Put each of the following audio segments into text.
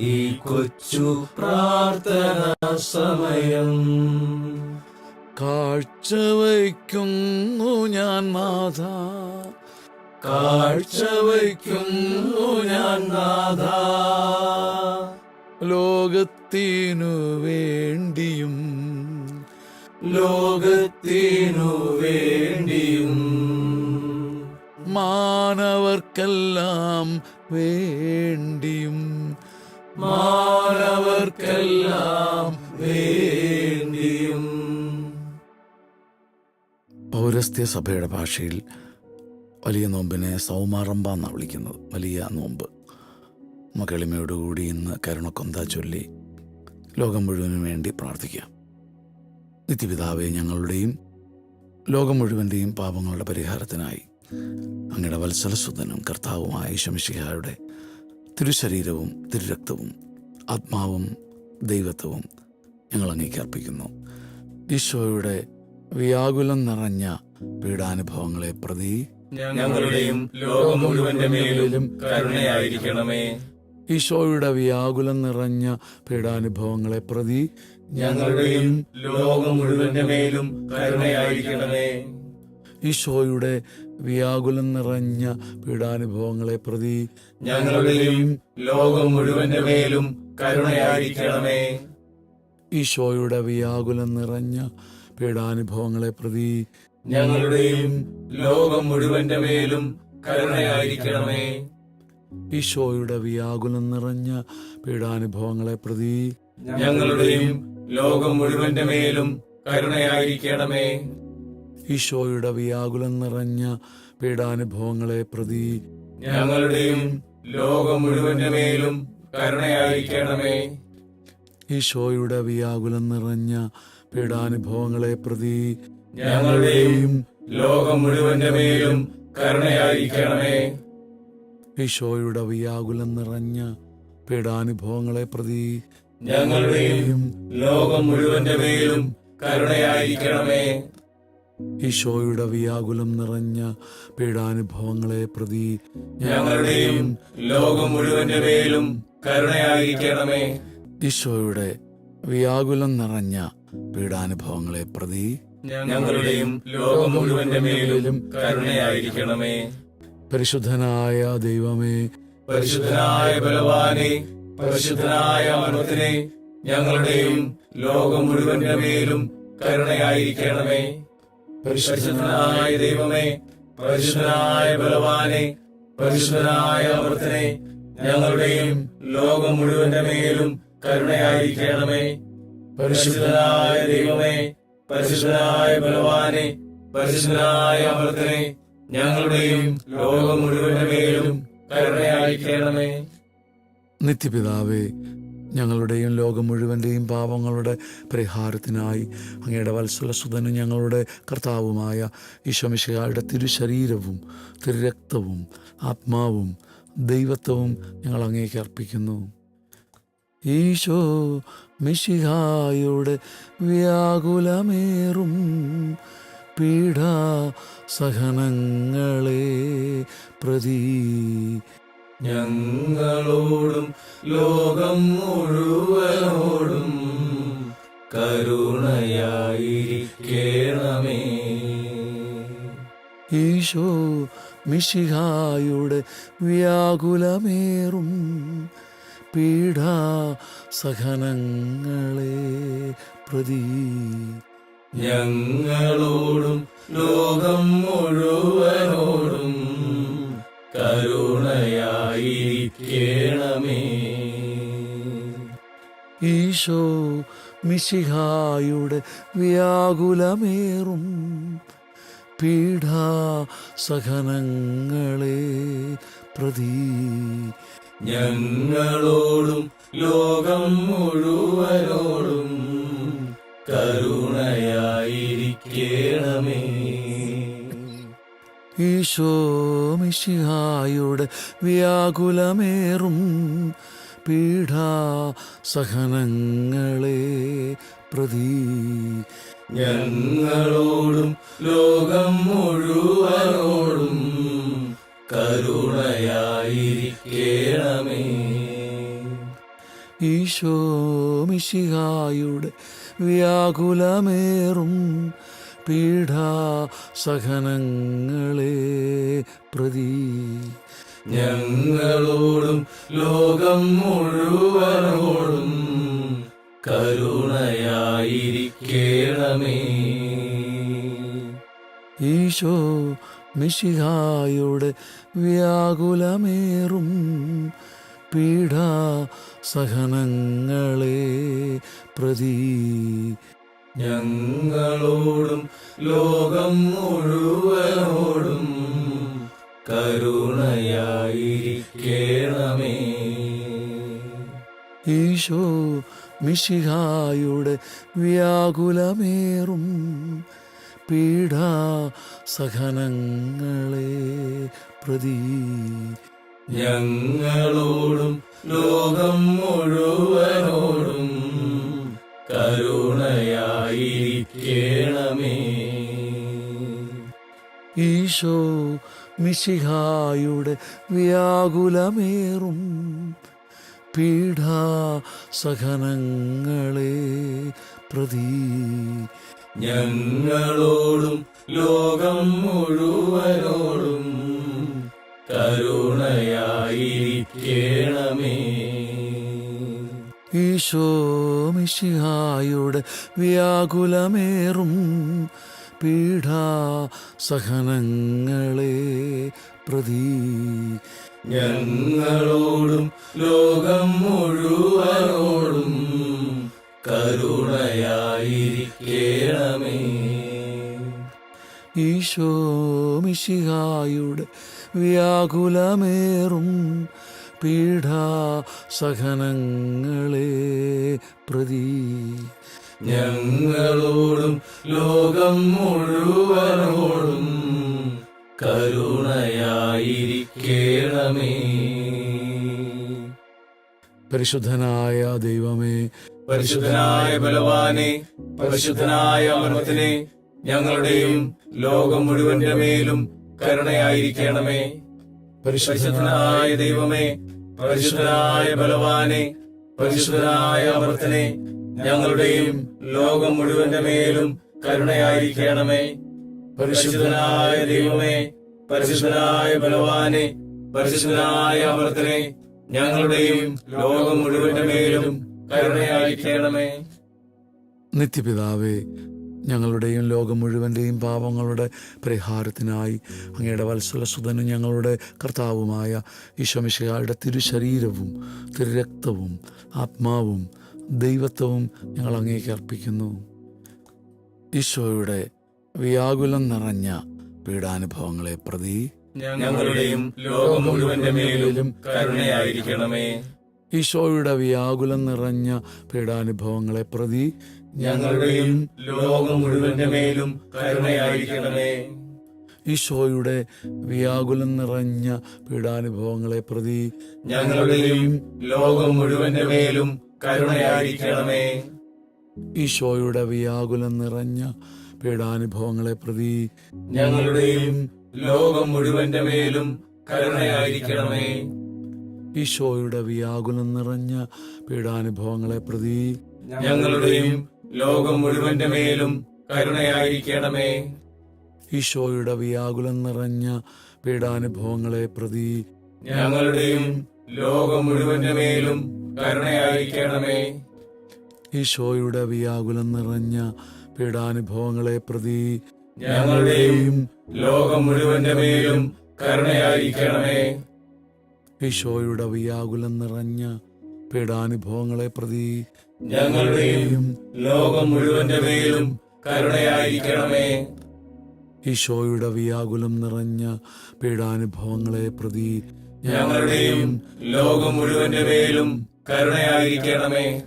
ഈ കൊച്ചു പ്രാർത്ഥന സമയം. കാഴ്ചവയ്ക്കുന്നു ഞാൻ നാഥ കാഴ്ചവയ്ക്കുന്നു ഞാൻ നാഥ ലോകത്തിനു വേണ്ടിയും ലോകത്തിനു വേണ്ടിയും മാനവർക്കെല്ലാം വേണ്ടിയും മാനവർക്കെല്ലാം വേണ്ടിയും. പൗരസ്ത്യ സഭയുടെ ഭാഷയിൽ വലിയ നോമ്പിനെ സൗമാറമ്പ എന്നാണ് വിളിക്കുന്നത്. വലിയ നോമ്പ്. നമുക്ക് എളിമയോടുകൂടി ഇന്ന് കരുണക്കൊന്ത ചൊല്ലി ലോകം മുഴുവനും വേണ്ടി പ്രാർത്ഥിക്കാം നിത്യപിതാവെ ഞങ്ങളുടെയും ലോകം മുഴുവന്റെയും പാപങ്ങളുടെ പരിഹാരത്തിനായി അങ്ങയുടെ വത്സലസുതനും കർത്താവുമായ ഈശമിഷിഹായുടെ തിരുശരീരവും തിരുരക്തവും ആത്മാവും ദൈവത്വവും ഞങ്ങൾ അങ്ങേക്ക് അർപ്പിക്കുന്നു. ഈശോയുടെ വ്യാകുലം നിറഞ്ഞ പീഡാനുഭവങ്ങളെ പ്രതി ഞങ്ങളുടെയും ലോകം മുഴുവന്റെ മേലും കരുണയായിരിക്കണമേ. ഈശോയുടെ വ്യാകുലം നിറഞ്ഞ പീഡാനുഭവങ്ങളെ പ്രതി ഞങ്ങളുടെയും ലോകം മുഴുവന്റെ മേലും കരുണയായിരിക്കണമേ. ഈശോയുടെ വ്യാകുലം നിറഞ്ഞ പീഡാനുഭവങ്ങളെ പ്രതി ഞങ്ങളുടെയും ലോകം മുഴുവന്റെ മേലും കരുണയായിരിക്കണമേ. ഈശോയുടെ വ്യാകുലം നിറഞ്ഞ പീഡാനുഭവങ്ങളെ പ്രതി ഞങ്ങളുടെയും ലോകം മുഴുവന്റെ മേലും കരുണയായിരിക്കണമേ. ഈശോയുടെ വ്യാകുലം നിറഞ്ഞ പീഡാനുഭവങ്ങളെ പ്രതി ഞങ്ങളുടെയും ലോകം മുഴുവന്റെ മേലും കരുണയായിരിക്കണമേ. ഈശോയുടെ വ്യാകുലം നിറഞ്ഞ പീഡാനുഭവങ്ങളെ പ്രതി ഞങ്ങളുടെയും ലോകം മുഴുവന്റെ മേലും കരുണയായിരിക്കണമേ. ഈശോയുടെ വ്യാകുലം നിറഞ്ഞ പീഡാനുഭവങ്ങളെ പ്രതി ഞങ്ങളുടെയും ലോകം മുഴുവന്റെ മേലും കരുണയായിരിക്കണമേ. ഈശോയുടെ വ്യാകുലം നിറഞ്ഞ പീഡാനുഭവങ്ങളെ പ്രതി ഞങ്ങളുടെയും ലോകം മുഴുവന്റെ മേലും കരുണയായിരിക്കണമേ. ഈശോയുടെ വ്യാകുലം നിറഞ്ഞ പീഡാനുഭവങ്ങളെ പ്രതി ഞങ്ങളുടെയും ലോകം മുഴുവന്റെ മേലും കരുണയായിരിക്കണമേ. ഈശോയുടെ വ്യാകുലം നിറഞ്ഞ പീഡാനുഭവങ്ങളെ പ്രതി ഞങ്ങളുടെയും ലോകം മുഴുവന്റെ മേലും കരുണയായിരിക്കണമേ. പരിശുദ്ധനായ ദൈവമേ പരിശുദ്ധനായ ബലവാനെ പരിശുദ്ധനായ മനുത്തിനെ ഞങ്ങളുടെയും ലോകം മുഴുവന്റെ മേലും കരുണയായിരിക്കണമേ. പരിശുദ്ധനായ ദൈവമേ പരിശുദ്ധനായ ബലവാനെ പരിശുദ്ധനായ അവർത്തനെ ഞങ്ങളുടെയും ലോകം മുഴുവന്റെ മേലും കരുണയായിരിക്കണമേ. പരിശുദ്ധനായ ദൈവമേ പരിശുദ്ധനായ ബലവാനെ പരിശുദ്ധനായ അവർത്തനെ ഞങ്ങളുടെയും ലോകം മുഴുവന്റെ മേലും കരുണയായിരിക്കണമേ. നിത്യപിതാവേ ഞങ്ങളുടെയും ലോകം മുഴുവന്റെയും പാപങ്ങളുടെ പരിഹാരത്തിനായി അങ്ങയുടെ വത്സലസുതനും ഞങ്ങളുടെ കർത്താവുമായ ഈശോമിശിഹായുടെ തിരുശരീരവും തിരുരക്തവും ആത്മാവും ദൈവത്വവും ഞങ്ങൾ അങ്ങേക്ക് അർപ്പിക്കുന്നു. ഈശോ മിശിഹായുടെ വ്യാകുലമേറും പീഡാ സഹനങ്ങളെ പ്രതി ഞങ്ങളോടും ലോകം മുഴുവനോടും കരുണയായിരിക്കണമേ. ഈശോ മിശിഹായുടെ വ്യാകുലമേറും പീഡാ സഹനങ്ങളെ പ്രതി. ഞങ്ങളോടും ലോകം മുഴുവനോടും കരുണയായിരിക്കണമേ. ഈശോ മിശിഹായുടെ വ്യാകുലമേറും പീഡാ സഹനങ്ങളെ പ്രതി. ഞങ്ങളോടും ലോകം മുഴുവനോടും കരുണയായിരിക്കണമേ. ഈശോ മിശിഹായുടെ വ്യാകുലമേറും പീഡാ സഹനങ്ങളെ പ്രതി. ഞങ്ങളോടും ലോകം മുഴുവനോടും കരുണയായിരിക്കേണമേ. ഈശോ മിശിഹായുടെ വ്യാകുലമേറും പീഡാ സഹനങ്ങളെ പ്രതി. ഞങ്ങളോടും ലോകം മുഴുവനോടും കരുണയായിരിക്കണമേ. ഈശോ മിശിഹായുടെ വ്യാകുലമേറും പീഡാ സഹനങ്ങളെ പ്രതി. ഞങ്ങളോടും ലോകം മുഴുവനോടും കരുണയായിരിക്കണമേ. ഈശോ മിശിഹായുടെ വ്യാകുലമേറും പീഡാ സഹനങ്ങളെ പ്രതി. ഞങ്ങളോടും ലോകം മുഴുവനോടും കരുണയായിരിക്കണമേ. ഈശോ മിശിഹായുടെ വ്യാകുലമേറും പീഠാ സഹനങ്ങളെ പ്രതി. ഞങ്ങളോടും ലോകം മുഴുവനോടും കരുണയായിരിക്കണമേ. ഈശോ മിശിഹായുടെ വ്യാകുലമേറും പീഠാ സഹനങ്ങളെ പ്രതി. ഞങ്ങളോടും ലോകം മുഴുവനോടും കരുണയായിരിക്കണമേ. ഈശോ മിശിഹായുടെ വ്യാകുലമേറും പീഡാ സഹനങ്ങളെ പ്രതി. ഞങ്ങളോടും ലോകം മുഴുവനോടും കരുണയായിരിക്കണമേ. പരിശുദ്ധനായ ദൈവമേ പരിശുദ്ധനായ ബലവാനെ പരിശുദ്ധനായ അമൃതനെ ഞങ്ങളുടെയും ലോകം മുഴുവന്റെ മേലും കരുണയായിരിക്കണമേ. പരിശുദ്ധനായ ദൈവമേ പരിശുദ്ധനായ ബലവാനെ പരിശുദ്ധനായ അമൃത്തനെ ഞങ്ങളുടെയും ലോകം മുഴുവന്റെ മേലും കരുണയായിരിക്കണമേ. പരിശുദ്ധനായ ദൈവമേ പരിശുദ്ധനായ ബലവാനെ പരിശുദ്ധനായ അമർത്തിനെ ഞങ്ങളുടെയും ലോകം മുഴുവന്റെ മേലും കരുണയായിരിക്കണമേ. നിത്യപിതാവേ ഞങ്ങളുടെയും ലോകം മുഴുവന്റെയും പാപങ്ങളുടെ പരിഹാരത്തിനായി അങ്ങയുടെ വത്സലസുതനും ഞങ്ങളുടെ കർത്താവുമായ ഈശോമിശയുടെ തിരുശരീരവും തിരുരക്തവും ആത്മാവും ദൈവത്വവും ഞങ്ങൾ അങ്ങേക്ക് അർപ്പിക്കുന്നു. ഈശോയുടെ വ്യാകുലം നിറഞ്ഞ പീഡാനുഭവങ്ങളെ പ്രതി ഞങ്ങളുടെയും ലോകം മുഴുവന്റെ മേലും കരുണയായിരിക്കണമേ. ഈശോയുടെ വ്യാകുലം നിറഞ്ഞ പീഡാനുഭവങ്ങളെ പ്രതി ഞങ്ങളുടെയും ലോകം മുഴുവന്റെ മേലും കരുണയായിരിക്കണമേ. ഈശോയുടെ വ്യാകുലം നിറഞ്ഞ പീഡാനുഭവങ്ങളെ പ്രതി ഞങ്ങളുടെയും ലോകം മുഴുവന്റെ മേലും കരുണയായിരിക്കണമേ. ഈശോയുടെ വ്യാകുലം നിറഞ്ഞ പീഡാനുഭവങ്ങളെ പ്രതി ഞങ്ങളുടെയും ലോകം മുഴുവന്റെ മേലും കരുണയായിരിക്കണമേ. ഈശോയുടെ വ്യാകുലം നിറഞ്ഞ പീഡാനുഭവങ്ങളെ പ്രതി ഞങ്ങളുടെയും ലോകം മുഴുവന്റെ മേലും കരുണയായിരിക്കണമേ. ഈശോയുടെ വ്യാകുലം നിറഞ്ഞ പീഡാനുഭവങ്ങളെ പ്രതി ഞങ്ങളുടെയും ലോകം മുഴുവന്റെ മേലും കരുണയായിരിക്കണമേ. ഈശോയുടെ വ്യാകുലം നിറഞ്ഞ പീഡാനുഭവങ്ങളെ പ്രതി ഞങ്ങളുടെയും ലോകം മുഴുവന്റെ മേലും കരുണയായിരിക്കണമേ. ഈശോയുടെ വ്യാകുലം നിറഞ്ഞ പീഡാനുഭവങ്ങളെ പ്രതി ഞങ്ങളുടെയും ലോകം മുഴുവന്റെ മേലും കരുണയായിരിക്കണമേ. ഈശോയുടെ വ്യാകുലം നിറഞ്ഞ പീഡാനുഭവങ്ങളെ പ്രതി ഞങ്ങളുടെയും ലോകം മുഴുവന്റെ മേലും കരുണയായിരിക്കണമേ.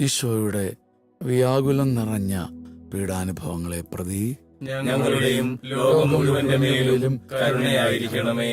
ഈശോയുടെ വ്യാകുലം നിറഞ്ഞ പീഡാനുഭവങ്ങളെ പ്രതി ഞങ്ങളുടെയും ലോകം മുഴുവന്റെ മേലും കരുണയായിരിക്കണമേ.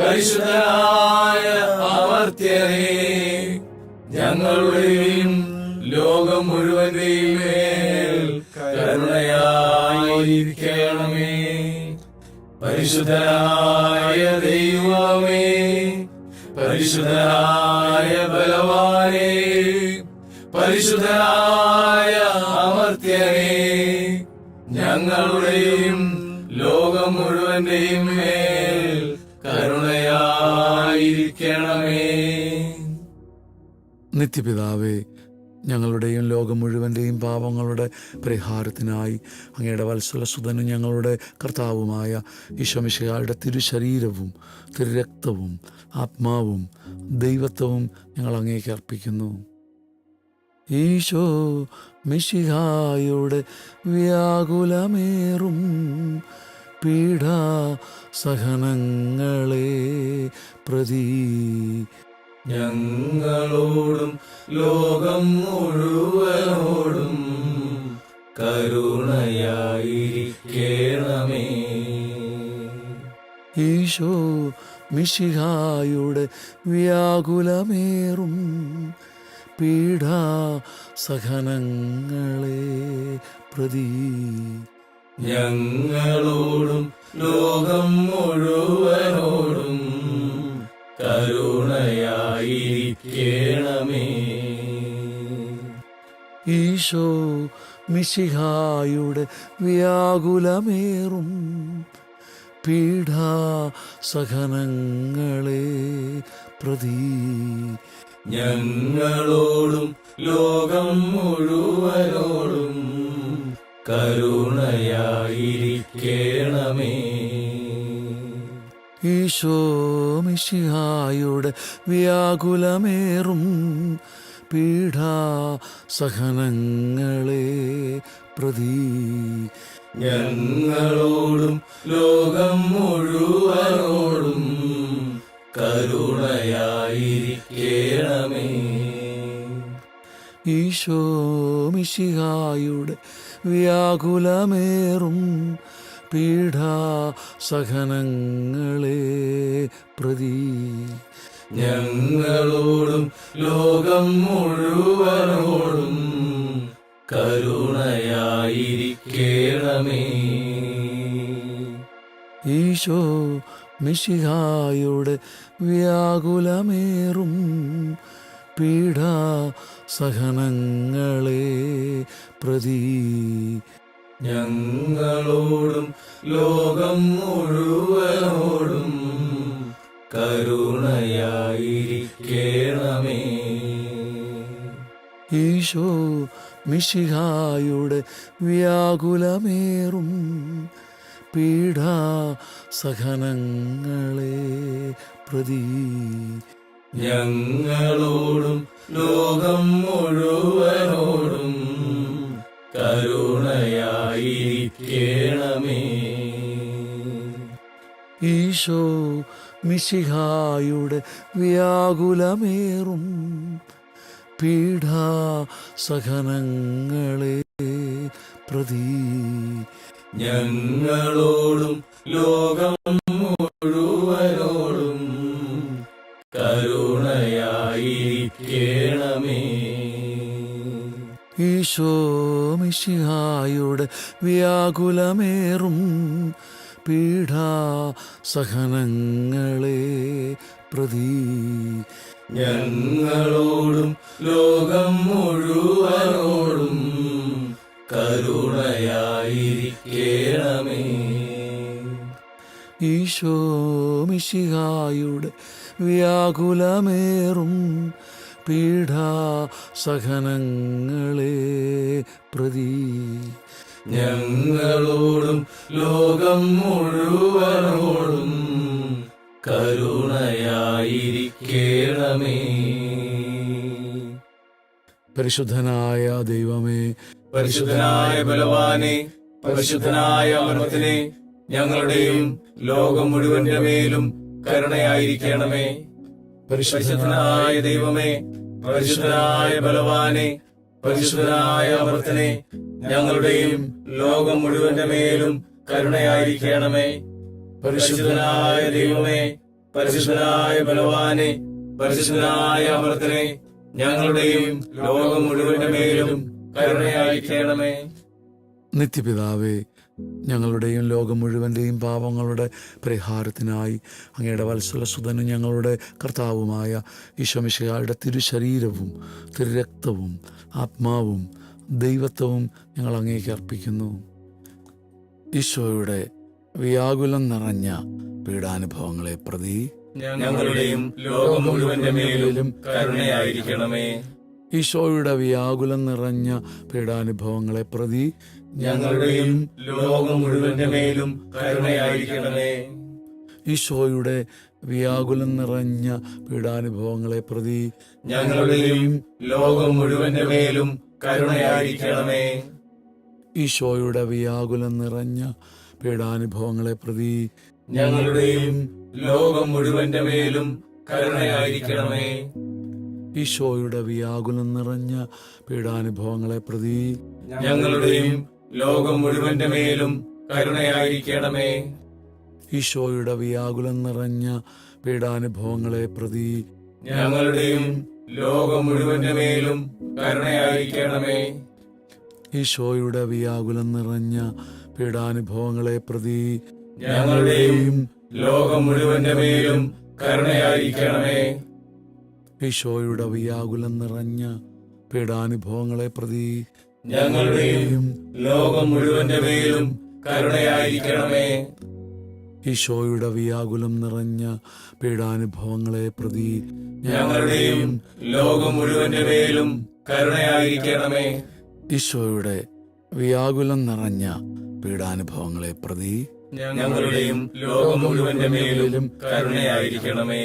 പരിശുദ്ധനായ അമർത്യനേ ഞങ്ങളുടെയും ലോകം മുഴുവന്റെയും മേൽ പരിശുദ്ധനായ ദൈവമേ പരിശുദ്ധനായ ബലവാനെ പരിശുദ്ധനായ അമർത്യനെ ഞങ്ങളുടെയും ലോകം മുഴുവന്റെയും മേൽ കരുണയായിരിക്കണമേ. നിത്യപിതാവേ ഞങ്ങളുടെയും ലോകം മുഴുവന്റെയും പാപങ്ങളുടെ പരിഹാരത്തിനായി അങ്ങയുടെ വത്സലസുതനും ഞങ്ങളുടെ കർത്താവുമായ ഈശോമിശിഹായുടെ തിരുശരീരവും തിരുരക്തവും ആത്മാവും ദൈവത്വവും ഞങ്ങൾ അങ്ങേക്ക് അർപ്പിക്കുന്നു. ഈശോ മിശിഹായുടെ വ്യാകുലമേറും പീഡാ സഹനങ്ങളെ പ്രതി. ഞങ്ങളോടും ലോകം മുഴുവനോടും കരുണയായിരിക്കണമേ. ഈശോ മിശിഹായുടെ വ്യാകുലമേറും പീഡാ സഹനങ്ങളെ പ്രതി. ഞങ്ങളോടും ലോകം മുഴുവനോടും കരുണയായിരിക്കണമേ. ഈശോ മിശിഹായുടെ വ്യാകുലമേറും പീഠാ സഹനങ്ങളെ പ്രതി. ഞങ്ങളോടും ലോകം മുഴുവനോടും കരുണയായിരിക്കണമേ. ഈശോ മിശിഹായുടെ വ്യാകുലമേറും പീഠാ സഹനങ്ങളെ പ്രതി. ഞങ്ങളോടും ലോകം മുഴുവനോടും കരുണയായിരിക്കണമേ. ഈശോ മിശിഹായുടെ വ്യാകുലമേറും പീഠാ സഹനങ്ങളെ പ്രതി. ഞങ്ങളോടും ലോകം മുഴുവനോടും കരുണയായിരിക്കേണമേ. ഈശോ മിശിഹായുടെ വ്യാകുലമേറും പീഡാ സഹനങ്ങളെ പ്രതി. ഞങ്ങളോടും ലോകം മുഴുവനോടും കരുണയായിരിക്കണമേ. ഈശോ മിശിഹായുടെ വ്യാകുലമേറും പീഡാ സഹനങ്ങളെ പ്രതി. ഞങ്ങളോടും ലോകം മുഴുവനോടും കരുണയായിരിക്കണമേ. ഈശോ മിശിഹായുടെ വ്യാകുലമേറും പീഠാ സഹനങ്ങളെ പ്രതി. ഞങ്ങളോടും ലോകം മുഴുവനോടും ഈശോ മിശിഹായുടെ വ്യാകുലമേറും പീഡാ സഹനങ്ങളെ പ്രതി. ഞങ്ങളോടും ലോകം മുഴുവനോടും കരുണയായിരിക്കേണമേ. ഈശോ മിശിഹായുടെ വ്യാകുലമേറും പീഡാ സഹനങ്ങളെ പ്രതി. ഞങ്ങളോടും ലോകം മുഴുവനോടും കരുണയായിരിക്കണമേ. പരിശുദ്ധനായ ദൈവമേ പരിശുദ്ധനായ ബലവാനെ പരിശുദ്ധനായ അമൃതനെ ഞങ്ങളുടെയും ലോകം മുഴുവന്റെ മേലും കരുണയായിരിക്കണമേ. പരിശുദ്ധനായ ദൈവമേ പരിശുദ്ധനായ ബലവാനെ പരിശുദ്ധനായ അമൃത്തനെ ഞങ്ങളുടെയും ലോകം മുഴുവന്റെ മേലും കരുണയായിരിക്കണമേ. പരിശുദ്ധനായ ദൈവമേ പരിശുദ്ധനായ ബലവാനെ പരിശുദ്ധനായ അമൃത്തനെ ഞങ്ങളുടെയും ലോകം മുഴുവന്റെ മേലും കരുണയായിരിക്കണമേ. നിത്യപിതാവേ ഞങ്ങളുടെയും ലോകം മുഴുവന്റെയും പാപങ്ങളുടെ പരിഹാരത്തിനായി അങ്ങയുടെ വത്സലസുതനും ഞങ്ങളുടെ കർത്താവുമായ ഈശോമിശിഹായുടെ തിരുശരീരവും തിരുരക്തവും ആത്മാവും ദൈവത്വവും ഞങ്ങൾ അങ്ങേക്ക് അർപ്പിക്കുന്നു. ഈശോയുടെ വ്യാകുലം നിറഞ്ഞ പീഡാനുഭവങ്ങളെ പ്രതി ഞങ്ങളുടെയും ലോകം മുഴുവന്റെ മേലും കരുണയായിരിക്കണമേ. ഈശോയുടെ വ്യാകുലം നിറഞ്ഞ പീഡാനുഭവങ്ങളെ പ്രതി ഞങ്ങളുടെയും ലോകം മുഴുവന്റെ മേലും കരുണയായിരിക്കണമേ. ഈശോയുടെ വ്യാകുലം നിറഞ്ഞ പീഡാനുഭവങ്ങളെ പ്രതി ഞങ്ങളുടെയും ലോകം മുഴുവന്റെ മേലും കരുണയായിരിക്കണമേ. ഈശോയുടെ വ്യാകുലം നിറഞ്ഞ പീഡാനുഭവങ്ങളെ പ്രതി ഞങ്ങളുടെയും ലോകം മുഴുവന്റെ മേലും കരുണയായിരിക്കണമേ. ഈശോയുടെ വ്യാകുലം നിറഞ്ഞ പീഡാനുഭവങ്ങളെ പ്രതി ഞങ്ങളുടെയും ലോകം മുഴുവന്റെ മേലും കരുണയായിരിക്കണമേ. ഈശോയുടെ വ്യാകുലം നിറഞ്ഞ പീഡാനുഭവങ്ങളെ പ്രതി ഞങ്ങളുടെയും ലോകം മുഴുവന്റെ മേലും കരുണയായിരിക്കണമേ. ഈശോയുടെ വ്യാകുലം നിറഞ്ഞ പീഡാനുഭവങ്ങളെ പ്രതി ഞങ്ങളുടെയും ലോകം മുഴുവന്റെ മേലും കരുണയായിരിക്കണമേ. ഈശോയുടെ വ്യാകുലം നിറഞ്ഞ പീഡാനുഭവങ്ങളെ പ്രതി ഞങ്ങളുടെയും ലോകം മുഴുവന്റെ മേലും കരുണയായിരിക്കണമേ. ഈശോയുടെ വ്യാകുലം നിറഞ്ഞ പീഡാനുഭവങ്ങളെ പ്രതി ഞങ്ങളുടെയും ലോകം മുഴുവന്റെ മേലും കരുണയായിരിക്കണമേ. ഈശോയുടെ വ്യാകുലം നിറഞ്ഞ പീഡാനുഭവങ്ങളെ പ്രതി ഞങ്ങളുടെയും ലോകം മുഴുവന്റെ മേലും കരുണയായിരിക്കണമേ.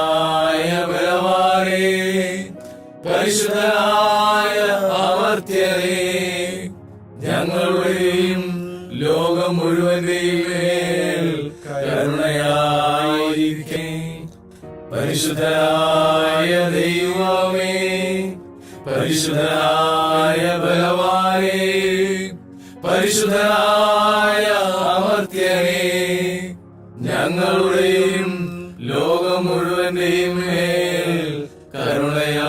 പരിശുദ്ധനായ ബലവാനേ പരിശുദ്ധനായ അമർത്യനേ ഞങ്ങളുടെയും ലോകം മുഴുവന്റെയും മേൽ കരുണയായിരിക്കണമേ.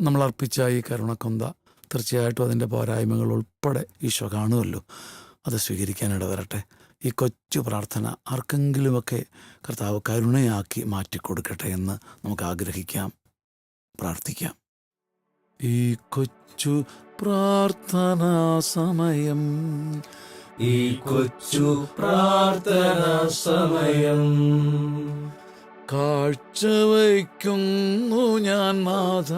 നമ്മൾ അർപ്പിച്ച ഈ കരുണക്കൊന്ത തീർച്ചയായിട്ടും അതിന്റെ പോരായ്മകൾ ഉൾപ്പെടെ ഈശോ കാണുമല്ലോ. അത് സ്വീകരിക്കാൻ ഇടവരട്ടെ. ഈ കൊച്ചു പ്രാർത്ഥന ആർക്കെങ്കിലുമൊക്കെ കർത്താവ് കരുണയാക്കി മാറ്റിക്കൊടുക്കട്ടെ എന്ന് നമുക്ക് ആഗ്രഹിക്കാം പ്രാർത്ഥിക്കാം. ഈ കൊച്ചു പ്രാർത്ഥനാ സമയം ഈ കൊച്ചു പ്രാർത്ഥന സമയം. കാഴ്ച വയ്ക്കുന്നു ഞാൻ നാഥ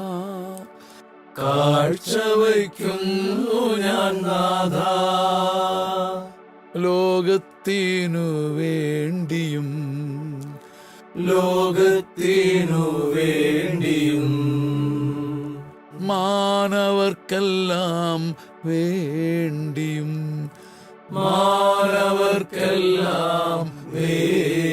കാഴ്ച വയ്ക്കുന്നു ഞാൻ നാഥ ലോകത്തിനു വേണ്ടിയും ലോകത്തിനു വേണ്ടിയും മാനവർക്കെല്ലാം വേണ്ടിയും മാനവർക്കെല്ലാം വേണ്ടിയും